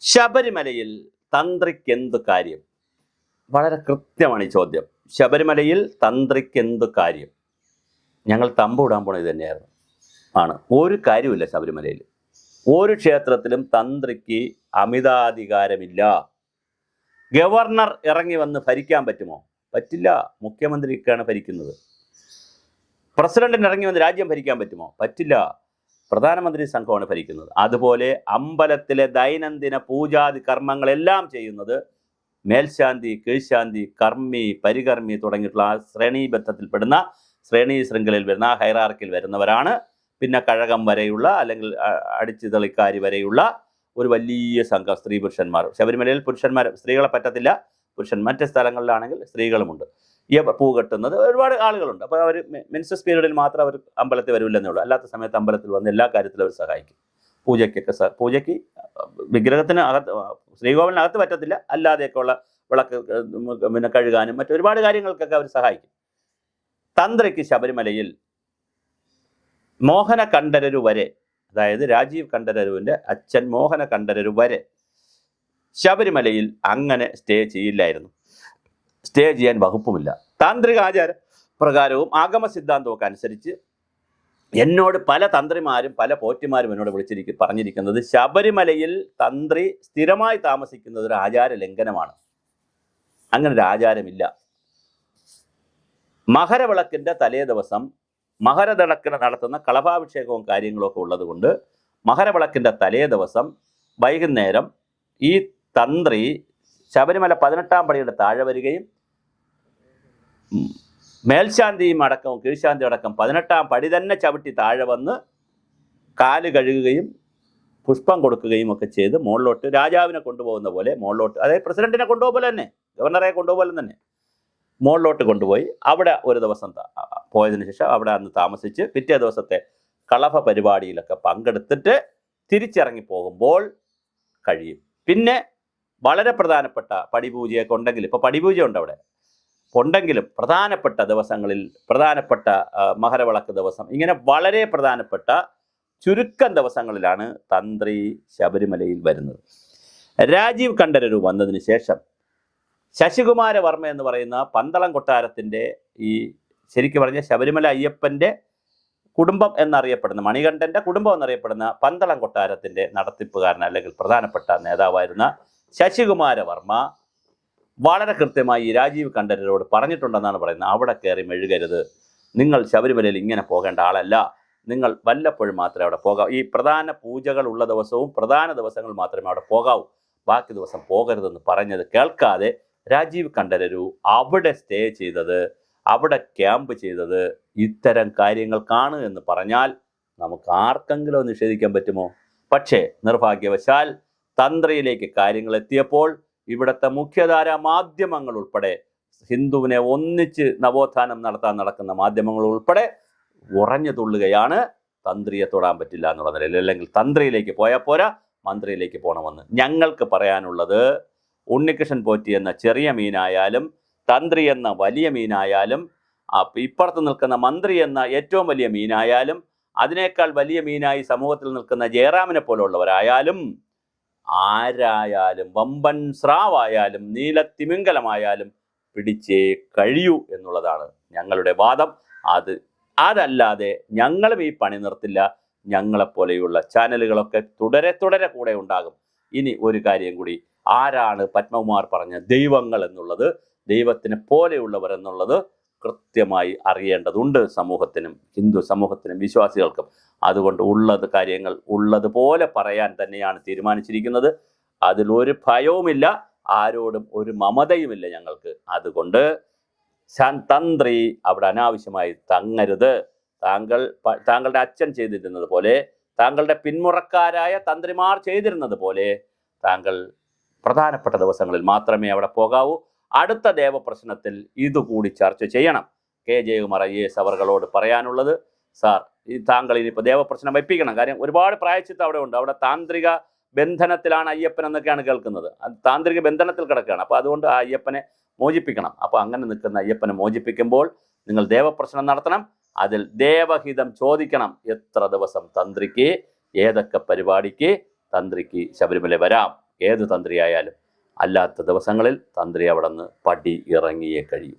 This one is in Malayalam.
ശബരിമലയിൽ തന്ത്രിക്ക് എന്ത് കാര്യം? വളരെ കൃത്യമാണ് ഈ ചോദ്യം. ശബരിമലയിൽ തന്ത്രിക്ക് എന്ത് കാര്യം? ഞങ്ങൾ തമ്പൂടാൻ പോണത് തന്നെയായിരുന്നു ആണ്. ഒരു കാര്യമില്ല ശബരിമലയിൽ. ഒരു ക്ഷേത്രത്തിലും തന്ത്രിക്ക് അമിതാധികാരമില്ല. ഗവർണർ ഇറങ്ങി വന്ന് ഭരിക്കാൻ പറ്റുമോ? പറ്റില്ല. മുഖ്യമന്ത്രിക്കാണ് ഭരിക്കുന്നത്. പ്രസിഡന്റിന് ഇറങ്ങി വന്ന് രാജ്യം ഭരിക്കാൻ പറ്റുമോ? പറ്റില്ല. പ്രധാനമന്ത്രി സംഘമാണ് ഭരിക്കുന്നത്. അതുപോലെ അമ്പലത്തിലെ ദൈനംദിന പൂജാതി കർമ്മങ്ങളെല്ലാം ചെയ്യുന്നത് മേൽശാന്തി കീഴ്ശാന്തി കർമ്മി പരികർമ്മി തുടങ്ങിയിട്ടുള്ള ആ ശ്രേണീബദ്ധത്തിൽപ്പെടുന്ന ശ്രേണീ ശൃംഖലയിൽ വരുന്ന ഹൈറാർക്കിൽ വരുന്നവരാണ്. പിന്നെ കഴകം വരെയുള്ള അല്ലെങ്കിൽ അടിച്ചുതളിക്കാരി വരെയുള്ള ഒരു വലിയ സംഘം സ്ത്രീ പുരുഷന്മാർ. ശബരിമലയിൽ പുരുഷന്മാർ സ്ത്രീകളെ പറ്റത്തില്ല. പുരുഷൻ മറ്റ് സ്ഥലങ്ങളിലാണെങ്കിൽ സ്ത്രീകളുമുണ്ട്. പൂ കെട്ടുന്നത് ഒരുപാട് ആളുകളുണ്ട്. അപ്പോൾ അവർ മെൻസസ് പീരീഡിൽ മാത്രം അവർ അമ്പലത്തിൽ വരില്ലെന്നേ ഉള്ളൂ അല്ലാത്ത സമയത്ത് അമ്പലത്തിൽ വന്ന് എല്ലാ കാര്യത്തിലും അവർ സഹായിക്കും. പൂജയ്ക്കൊക്കെ സ പൂജയ്ക്ക് വിഗ്രഹത്തിന് അകത്ത് ശ്രീകോവിലിനകത്ത് പറ്റത്തില്ല. അല്ലാതെയൊക്കെയുള്ള വിളക്ക് പിന്നെ കഴുകാനും മറ്റൊരുപാട് കാര്യങ്ങൾക്കൊക്കെ അവർ സഹായിക്കും. തന്ത്രിക്ക് ശബരിമലയിൽ മോഹന കണ്ഠരരു വരെ അതായത് രാജീവ് കണ്ഠരരുവിന്റെ അച്ഛൻ മോഹന കണ്ഠരരു വരെ ശബരിമലയിൽ അങ്ങനെ സ്റ്റേ ചെയ്യില്ലായിരുന്നു. സ്റ്റേ ചെയ്യാൻ വകുപ്പുമില്ല. താന്ത്രിക ആചാര പ്രകാരവും ആഗമ സിദ്ധാന്തവും അനുസരിച്ച് എന്നോട് പല തന്ത്രിമാരും പല പോറ്റിമാരും എന്നോട് വിളിച്ചിരിക്കും പറഞ്ഞിരിക്കുന്നത് ശബരിമലയിൽ തന്ത്രി സ്ഥിരമായി താമസിക്കുന്നത് ഒരു ആചാര ലംഘനമാണ് അങ്ങനെ ഒരു ആചാരമില്ല. മകരവിളക്കിന്റെ തലേ ദിവസം മഹരതിളക്കിന് നടത്തുന്ന കളഭാഭിഷേകവും കാര്യങ്ങളൊക്കെ ഉള്ളതുകൊണ്ട് മകരവിളക്കിന്റെ തലേ ദിവസം വൈകുന്നേരം ഈ തന്ത്രി ശബരിമല പതിനെട്ടാം പടിയുടെ താഴെ വരികയും മേൽശാന്തിയും അടക്കം കീഴ്ശാന്തി അടക്കം പതിനെട്ടാം പടി തന്നെ ചവിട്ടി താഴെ വന്ന് കാൽ കഴുകുകയും പുഷ്പം കൊടുക്കുകയും ഒക്കെ ചെയ്ത് മുകളിലോട്ട് രാജാവിനെ കൊണ്ടുപോകുന്ന പോലെ മുകളിലോട്ട് അതായത് പ്രസിഡന്റിനെ കൊണ്ടുപോകുമ്പോൾ തന്നെ ഗവർണറെ കൊണ്ടുപോകുമ്പോൾ തന്നെ മുകളിലോട്ട് കൊണ്ടുപോയി. അവിടെ ഒരു ദിവസം പോയതിനു ശേഷം അവിടെ അന്ന് താമസിച്ച് പിറ്റേ ദിവസത്തെ കളഭ പരിപാടിയിലൊക്കെ പങ്കെടുത്തിട്ട് തിരിച്ചിറങ്ങി പോകുമ്പോൾ കഴിയും. പിന്നെ വളരെ പ്രധാനപ്പെട്ട പടിപൂജയൊക്കെ ഉണ്ടെങ്കിൽ ഇപ്പോൾ പടിപൂജ ഉണ്ട് അവിടെ. ഉണ്ടെങ്കിലും പ്രധാനപ്പെട്ട ദിവസങ്ങളിൽ പ്രധാനപ്പെട്ട മഹരവിളക്ക് ദിവസം ഇങ്ങനെ വളരെ പ്രധാനപ്പെട്ട ചുരുക്കം ദിവസങ്ങളിലാണ് തന്ത്രി ശബരിമലയിൽ വരുന്നത്. രാജീവ് കണ്ഠരരു വന്നതിന് ശേഷം ശശികുമാര വർമ്മ എന്ന് പറയുന്ന പന്തളം കൊട്ടാരത്തിന്റെ ഈ ശരിക്കും പറഞ്ഞ ശബരിമല അയ്യപ്പന്റെ കുടുംബം എന്നറിയപ്പെടുന്ന മണികണ്ഠന്റെ കുടുംബം എന്നറിയപ്പെടുന്ന പന്തളം കൊട്ടാരത്തിന്റെ നടത്തിപ്പുകാരൻ അല്ലെങ്കിൽ പ്രധാനപ്പെട്ട നേതാവായിരുന്ന ശശികുമാര വർമ്മ വളരെ കൃത്യമായി രാജീവ് കണ്ഠരരോട് പറഞ്ഞിട്ടുണ്ടെന്നാണ് പറയുന്നത്. അവിടെ കയറി മെഴുകരുത്. നിങ്ങൾ ശബരിമലയിൽ ഇങ്ങനെ പോകേണ്ട ആളല്ല. നിങ്ങൾ വല്ലപ്പോഴും മാത്രമേ അവിടെ പോകാവൂ. ഈ പ്രധാന പൂജകൾ ഉള്ള ദിവസവും പ്രധാന ദിവസങ്ങൾ മാത്രമേ അവിടെ പോകാവൂ. ബാക്കി ദിവസം പോകരുതെന്ന് പറഞ്ഞത് കേൾക്കാതെ രാജീവ് കണ്ഠരരു അവിടെ സ്റ്റേ ചെയ്തത് അവിടെ ക്യാമ്പ് ചെയ്തത് ഇത്തരം കാര്യങ്ങൾ കാണുക എന്ന് പറഞ്ഞാൽ നമുക്ക് ആർക്കെങ്കിലും നിഷേധിക്കാൻ പറ്റുമോ? പക്ഷേ നിർഭാഗ്യവശാൽ തന്ത്രയിലേക്ക് കാര്യങ്ങൾ എത്തിയപ്പോൾ ഇവിടുത്തെ മുഖ്യധാര മാധ്യമങ്ങൾ ഉൾപ്പെടെ ഹിന്ദുവിനെ ഒന്നിച്ച് നവോത്ഥാനം നടത്താൻ നടക്കുന്ന മാധ്യമങ്ങൾ ഉൾപ്പെടെ ഉറഞ്ഞു തുള്ളുകയാണ്. തന്ത്രിയെ തൊടാൻ പറ്റില്ല എന്നുള്ള നിലയിൽ അല്ലെങ്കിൽ തന്ത്രിയിലേക്ക് പോയാൽ പോരാ മന്ത്രിയിലേക്ക് പോകണമെന്ന് ഞങ്ങൾക്ക് പറയാനുള്ളത് ഉണ്ണികൃഷ്ണൻ പോറ്റി എന്ന ചെറിയ മീനായാലും തന്ത്രി എന്ന വലിയ മീനായാലും ഇപ്പുറത്ത് നിൽക്കുന്ന മന്ത്രി എന്ന ഏറ്റവും വലിയ മീനായാലും അതിനേക്കാൾ വലിയ മീനായി സമൂഹത്തിൽ നിൽക്കുന്ന ജയറാമിനെ പോലുള്ളവരായാലും ആരായാലും വമ്പൻ സ്രാവായാലും നീലത്തിമിംഗലമായാലും പിടിച്ചേ കഴിയൂ എന്നുള്ളതാണ് ഞങ്ങളുടെ വാദം. അത് അതല്ലാതെ ഞങ്ങളും ഈ പണി നിർത്തില്ല. ഞങ്ങളെപ്പോലെയുള്ള ചാനലുകളൊക്കെ തുടരെ തുടരെ കൂടെ ഉണ്ടാകും. ഇനി ഒരു കാര്യം കൂടി. ആരാണ് പത്മകുമാർ പറഞ്ഞ ദൈവങ്ങൾ എന്നുള്ളത്? ദൈവത്തിനെ പോലെയുള്ളവർ എന്നുള്ളത് കൃത്യമായി അറിയേണ്ടതുണ്ട് സമൂഹത്തിനും ഹിന്ദു സമൂഹത്തിനും വിശ്വാസികൾക്കും. അതുകൊണ്ട് ഉള്ളത് കാര്യങ്ങൾ ഉള്ളതുപോലെ പറയാൻ തന്നെയാണ് തീരുമാനിച്ചിരിക്കുന്നത്. അതിലൊരു ഭയവുമില്ല ആരോടും ഒരു മമതയുമില്ല ഞങ്ങൾക്ക്. അതുകൊണ്ട് തന്ത്രി അവിടെ അനാവശ്യമായി തങ്ങരുത്. താങ്കൾ താങ്കളുടെ അച്ഛൻ ചെയ്തിരുന്നത് പോലെ താങ്കളുടെ പിന്മുറക്കാരായ തന്ത്രിമാർ ചെയ്തിരുന്നത് പോലെ താങ്കൾ പ്രധാനപ്പെട്ട ദിവസങ്ങളിൽ മാത്രമേ അവിടെ പോകാവൂ. അടുത്ത ദേവപ്രശ്നത്തിൽ ഇതുകൂടി ചർച്ച ചെയ്യണം. കെ. ജയകുമാർ ഐ എസ് അവർകളോട് പറയാനുള്ളത് സാർ ഈ താങ്കൾ ഇനിയിപ്പോൾ ദേവപ്രശ്നം വയ്പ്പിക്കണം കാര്യം ഒരുപാട് പ്രായച്ചിത്തം അവിടെ ഉണ്ട്. അവിടെ താന്ത്രിക ബന്ധനത്തിലാണ് അയ്യപ്പൻ എന്നൊക്കെയാണ് കേൾക്കുന്നത്. അത് താന്ത്രിക ബന്ധനത്തിൽ കിടക്കുകയാണ്. അപ്പോൾ അതുകൊണ്ട് ആ അയ്യപ്പനെ മോചിപ്പിക്കണം. അപ്പോൾ അങ്ങനെ നിൽക്കുന്ന അയ്യപ്പനെ മോചിപ്പിക്കുമ്പോൾ നിങ്ങൾ ദേവപ്രശ്നം നടത്തണം. അതിൽ ദേവഹിതം ചോദിക്കണം. എത്ര ദിവസം തന്ത്രിക്ക് ഏതൊക്കെ പരിപാടിക്ക് തന്ത്രിക്ക് ശബരിമല വരാം? ഏത് തന്ത്രിയായാലും. അല്ലാത്ത ദിവസങ്ങളിൽ തന്ത്രി അവിടെ നിന്ന് പടി ഇറങ്ങിയേ കഴിയൂ.